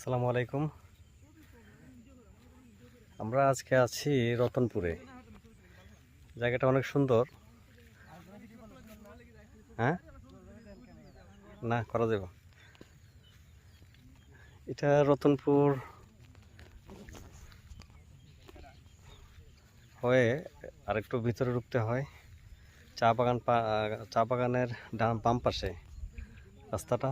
আসসালামু আলাইকুম। আমরা আজকে আছি রতনপুরে। জায়গাটা অনেক সুন্দর। হ্যাঁ? না, করা যাব। এটা রতনপুর হয়ে আরেকটু ভিতরে ঢুকতে হয়। চা বাগান চা বাগানের ডান বাম পাশে রাস্তাটা।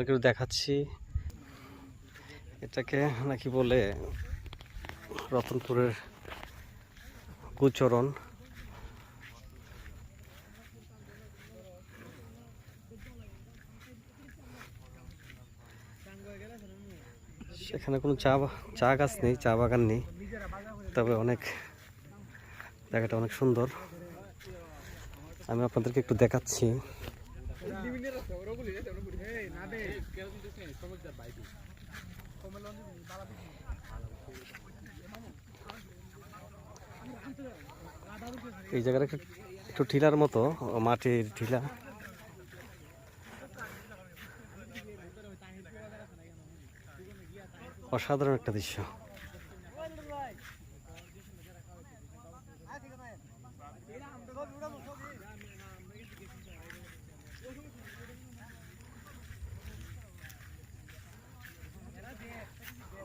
একটু দেখাচ্ছি। এটাকে নাকি বলে রতনপুরের গুচরণ। সেখানে কোনো চা চা গাছ নেই, চা বাগান নেই, তবে অনেক জায়গাটা অনেক সুন্দর। আমি আপনাদেরকে একটু দেখাচ্ছি। এই জায়গাটা একটু একটু টিলার মতো মাটির টিলা অসাধারণ একটা দৃশ্য।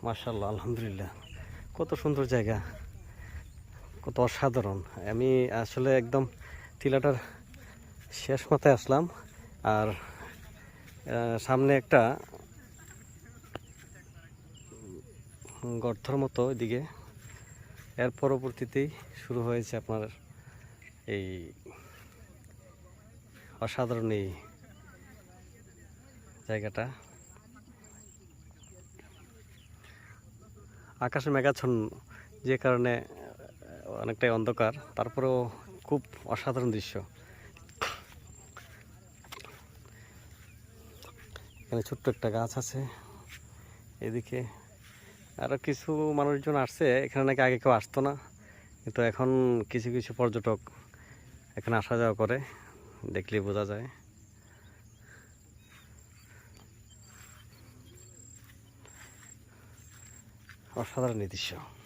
মার্শাল্লাহ আলহামদুলিল্লাহ। কত সুন্দর জায়গা কত অসাধারণ। আমি আসলে একদম টিলাটার শেষ মাথায় আসলাম আর সামনে একটা উম, গর্তর মতো এদিকে। এর পরবর্তীতেই শুরু হয়েছে আপনার এই অসাধারণ এই জায়গাটা। আকাশে মেঘাচ্ছন্ন, যে কারণে অনেকটাই অন্ধকার। তারপরেও খুব অসাধারণ দৃশ্য। এখানে ছোট্ট একটা গাছ আছে। এদিকে আরও কিছু মানুষজন আসছে। এখানে নাকি আগে কেউ আসতো না। কিন্তু এখন কিছু কিছু পর্যটক এখানে আসা যাওয়া করে। দেখলেই বোঝা যায়। অসাধারণ দৃশ্য।